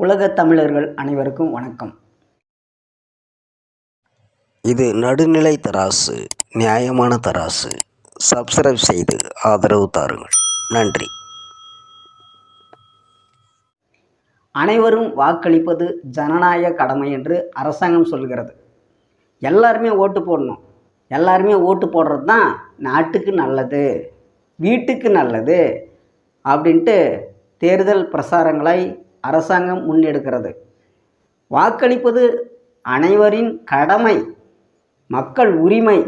உலகத் தமிழர்கள் அனைவருக்கும் வணக்கம். இது நடுநிலை தராசு நியாயமான தராசு. சப்ஸ்கிரைப் செய்து ஆதரவு தாருங்கள். நன்றி. அனைவரும் வாக்களிப்பது ஜனநாயக கடமை என்று அரசாங்கம் சொல்கிறது. எல்லாருமே ஓட்டு போடணும். எல்லாருமே ஓட்டு போடுறது தான் நாட்டுக்கு நல்லது வீட்டுக்கு நல்லது அப்படின்ட்டு தேர்தல் பிரசாரங்களை அரசாங்கம் முன்னெடுக்கிறது. வாக்களிப்பது அனைவரின் கடமை மக்கள் உரிமை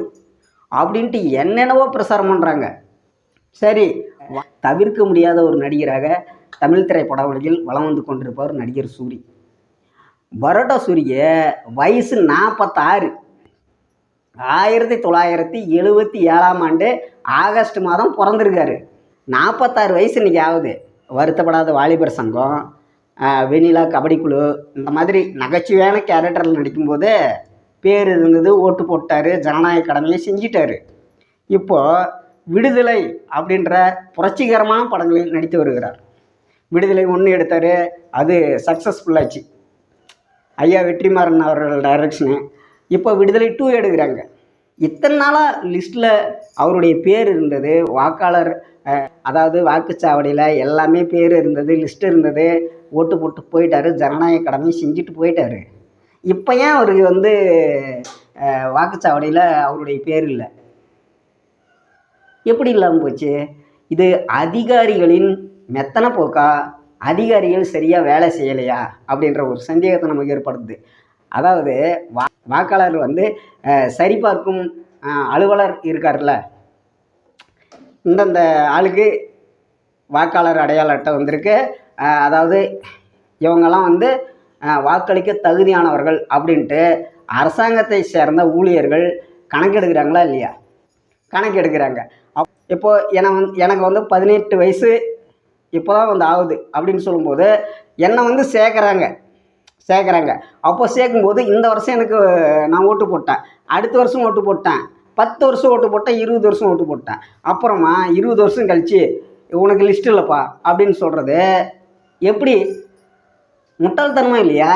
அப்படின்ட்டு என்னென்னவோ பிரசாரம் பண்ணுறாங்க சரி தவிர்க்க முடியாத ஒரு நடிகராக தமிழ் திரைப்பட உலகில் வளம் வந்து கொண்டிருப்பவர் நடிகர் சூரி. பரோட்டா சூரிய வயசு நாற்பத்தாறு ஆயிரத்தி தொள்ளாயிரத்தி எழுபத்தி ஏழாம் ஆண்டு ஆகஸ்ட் மாதம் பிறந்திருக்காரு. நாற்பத்தாறு வயசு இன்றைக்கி ஆகுது. வருத்தப்படாத வாலிபர் சங்கம். வெண்ணிலா கபடி குழு இந்த மாதிரி நகைச்சுவையான கேரக்டரில் நடிக்கும்போது பேர் இருந்தது ஓட்டு போட்டார் ஜனநாயக கடமையை செஞ்சிட்டாரு. இப்போ விடுதலை அப்படின்ற புரட்சிகரமான படங்களில் நடித்து வருகிறார். விடுதலை ஒன்று எடுத்தார் அது சக்ஸஸ்ஃபுல்லாச்சு ஐயா வெற்றிமாறன் அவர்கள் டைரக்ஷனு இப்போ விடுதலை டூ எடுக்கிறாங்க. இத்தனை நாளாக லிஸ்ட்டில் அவருடைய பேர் இருந்தது. வாக்காளர் அதாவது வாக்குச்சாவடியில் எல்லாமே பேர் இருந்தது லிஸ்ட் இருந்தது. ஓட்டு போட்டு போயிட்டாரு. ஜனநாயக கடமை செஞ்சுட்டு போயிட்டாரு. இப்போ ஏன் அவருக்கு வந்து வாக்குச்சாவடியில் அவருடைய பேர் இல்லை? எப்படி இல்லாமல் போச்சு? இது அதிகாரிகளின் மெத்தன போக்கா? அதிகாரிகள் சரியாக வேலை செய்யலையா? அப்படின்ற ஒரு சந்தேகத்தை நமக்கு ஏற்படுத்துது அதாவது வா வாக்காளர் வந்து சரிபார்க்கும் அலுவலர் இருக்கார்ல இந்தந்த ஆளுக்கு வாக்காளர் அடையாள அட்டை வந்திருக்கு. அதாவது இவங்கெல்லாம் வந்து வாக்களிக்க தகுதியானவர்கள் அப்படின்ட்டு அரசாங்கத்தை சேர்ந்த ஊழியர்கள் கணக்கெடுக்கிறாங்களா இல்லையா? கணக்கு எடுக்கிறாங்க அப் இப்போது என வந்து எனக்கு வந்து பதினெட்டு வயசு இப்போ தான் வந்து ஆகுது அப்படின்னு சொல்லும்போது என்னை வந்து சேர்க்குறாங்க. சேர்க்குறாங்க. அப்போ சேர்க்கும்போது இந்த வருஷம் எனக்கு நான் ஓட்டு போட்டேன். அடுத்த வருஷம் ஓட்டு போட்டேன். பத்து வருஷம் ஓட்டு போட்டேன் இருபது வருஷம் ஓட்டு போட்டேன். அப்புறமா இருபது வருஷம் கழிச்சு உனக்கு லிஸ்ட் இல்லைப்பா அப்படின்னு சொல்கிறது எப்படி? முட்டாள்தனமா இல்லையா?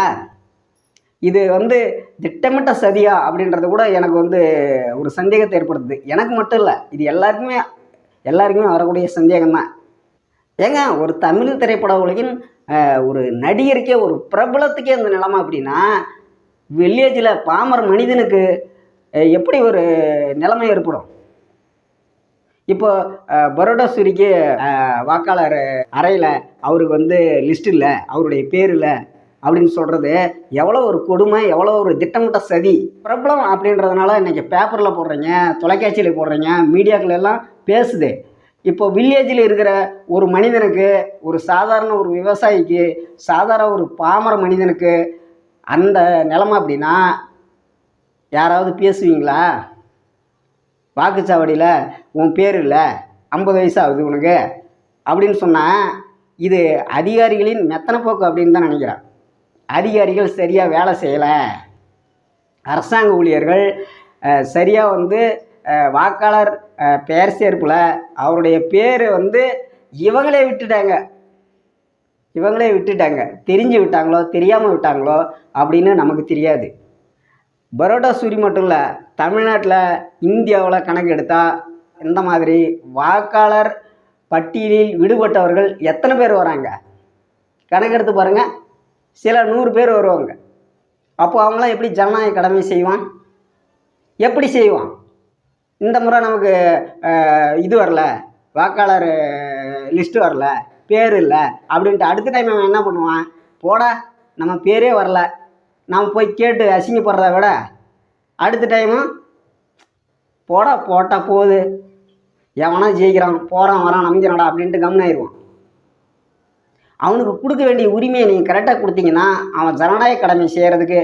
இது வந்து திட்டமிட்ட சதியா? அப்படின்றது கூட எனக்கு வந்து ஒரு சந்தேகத்தை ஏற்படுத்துது. எனக்கு மட்டும் இல்லை இது எல்லாருக்குமே எல்லாருக்குமே வரக்கூடிய சந்தேகம் தான் ஏங்க ஒரு தமிழ் திரைப்பட உலகின் ஒரு நடிகருக்கே ஒரு பிரபலத்துக்கே அந்த நிலைமை அப்படின்னா வில்லேஜில் பாமர மனிதனுக்கு எப்படி ஒரு நிலைமை ஏற்படும்? இப்போ அஹ், பரோடா சூரிக்கு வாக்காளர் அறையில் அவருக்கு வந்து லிஸ்ட் இல்லை அவருடைய பேர் இல்லை அப்படின்னு சொல்கிறது எவ்வளோ ஒரு கொடுமை எவ்வளோ ஒரு திட்டமிட்ட சதி பிரபலம் அப்படின்றதுனால இன்றைக்கி பேப்பரில் போடுறீங்க தொலைக்காட்சியில் போடுறீங்க மீடியாக்கள் எல்லாம் பேசுது. இப்போ வில்லேஜில் இருக்கிற ஒரு மனிதனுக்கு ஒரு சாதாரண ஒரு விவசாயிக்கு சாதாரண ஒரு பாமர மனிதனுக்கு அந்த நிலமை அப்படின்னா யாராவது பேசுவீங்களா? வாக்குச்சாவடியில் உன் பேர் இல்லை ஐம்பது வயசு ஆகுது உனக்கு அப்படின்னு சொன்னால் இது அதிகாரிகளின் மெத்தனை போக்கு அப்படின்னு தான் நினைக்கிறேன். அதிகாரிகள் சரியாக வேலை செய்யலை. அரசாங்க ஊழியர்கள் சரியாக வந்து வாக்காளர் பெயர் சேர்ப்பில் அவருடைய பேர் வந்து இவங்களே விட்டுட்டாங்க. இவங்களே விட்டுட்டாங்க. தெரிஞ்சு விட்டாங்களோ தெரியாமல் விட்டாங்களோ அப்படின்னு நமக்கு தெரியாது. பரோடா சூரி மட்டும் இல்லை தமிழ்நாட்டில் இந்தியாவில் கணக்கு எடுத்தால் இந்த மாதிரி வாக்காளர் பட்டியலில் விடுபட்டவர்கள் எத்தனை பேர் வராங்க? கணக்கெடுத்து பாருங்கள் சில நூறு பேர் வருவாங்க. அப்போ அவங்களாம் எப்படி ஜனநாயக கடமை செய்வான்? எப்படி செய்வான்? இந்த முறை நமக்கு இது வரல. வாக்காளர் லிஸ்ட்டு வரல. பேர் இல்லை. அப்படின்ட்டு அடுத்த டைம் அவன் என்ன பண்ணுவான்? போடா நம்ம பேரே வரல. நாம் போய் கேட்டு அசிங்கப்படுறத விட அடுத்த டைமும் போடா போட்டால் போகுது. எவனா ஜெயிக்கிறான் போகிறான் வரான் நம்பிக்கிறான்டா அப்படின்ட்டு கம்னாயிருவான் அவனுக்கு கொடுக்க வேண்டிய உரிமையை நீங்கள் கரெக்டாக கொடுத்தீங்கன்னா அவன் ஜனநாயக கடமை செய்கிறதுக்கு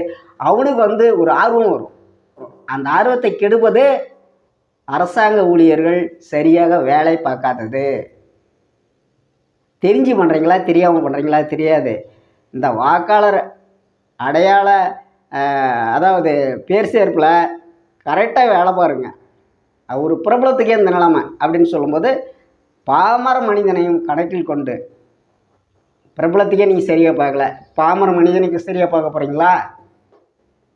அவனுக்கு வந்து ஒரு ஆர்வம் வரும். அந்த ஆர்வத்தை கெடுப்பது அரசாங்க ஊழியர்கள் சரியாக வேலை பார்க்காதது. தெரிஞ்சு பண்ணுறீங்களா தெரியாமல் பண்ணுறீங்களா தெரியாது. இந்த வாக்காளர் அடையாள அதாவது பேர் சேர்ப்பில் கரெக்டாக வேலை பாருங்க. ஒரு பிரபலத்துக்கே இந்த நிலைமை அப்படின்னு சொல்லும்போது பாமர மனிதனையும் கணக்கில் கொண்டு பிரபலத்துக்கே நீங்கள் சரியாக பார்க்கல. பாமர மனிதனுக்கு சரியாக பார்க்க போகிறீங்களா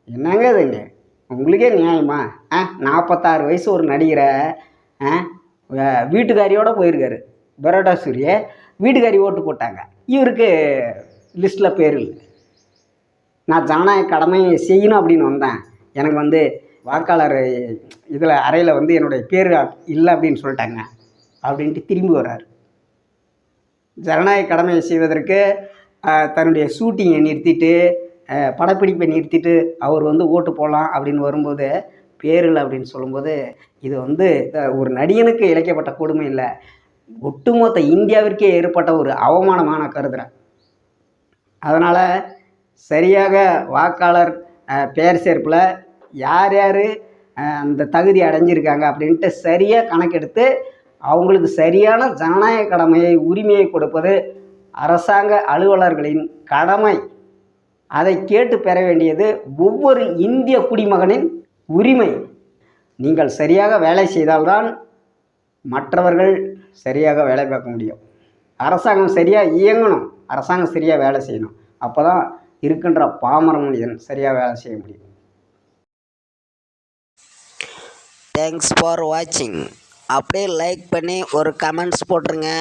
என்னங்க இதுங்க உங்களுக்கே நியாயமா? ஆ நாற்பத்தாறு வயசு ஒரு நடிகரை ஆ வீட்டுக்காரியோட போயிருக்காரு. பரோடா சூரிய வீட்டுக்காரி ஓட்டு போட்டாங்க. இவருக்கு லிஸ்ட்டில் பேர் இல்லை. நான் ஜனநாயக கடமை செய்யணும் அப்படின்னு வந்தேன். எனக்கு வந்து வாக்காளர் இதில் அறையில் வந்து என்னுடைய பேர் இல்லை அப்படின்னு சொல்லிட்டாங்க. அப்படின்ட்டு திரும்பி வர்றார். ஜனநாயக கடமையை செய்வதற்கு தன்னுடைய ஷூட்டிங்கை நிறுத்திட்டு படப்பிடிப்பை நிறுத்திட்டு அவர் வந்து ஓட்டு போடலாம் அப்படின்னு வரும்போது பேரில் அப்படின்னு சொல்லும்போது இது வந்து ஒரு நடிகனுக்கு இழைக்கப்பட்ட கொடுமை இல்லை. ஒட்டுமொத்த இந்தியாவிற்கே ஏற்பட்ட ஒரு அவமானமாக நான் கருதுகிறேன் அதனால் சரியாக வாக்காளர் பெயர் சேர்ப்பில் யார் யார் அந்த தகுதி அடைஞ்சிருக்காங்க அப்படின்ட்டு சரியாக கணக்கெடுத்து அவங்களுக்கு சரியான ஜனநாயக கடமையை உரிமையை கொடுப்பது அரசாங்க அலுவலர்களின் கடமை. அதை கேட்டு பெற வேண்டியது ஒவ்வொரு இந்திய குடிமகனின் உரிமை. நீங்கள் சரியாக வேலை செய்தால்தான் மற்றவர்கள் சரியாக வேலை பார்க்க முடியும். அரசாங்கம் சரியாக இயங்கணும். அரசாங்கம் சரியாக வேலை செய்யணும். அப்போ தான் இருக்கின்ற பாமர மனிதன் சரியாக வேலை செய்ய முடியும். தேங்க்ஸ் ஃபார் வாட்சிங் அப்படியே லைக் பண்ணி ஒரு கமெண்ட்ஸ் போட்டுருங்க.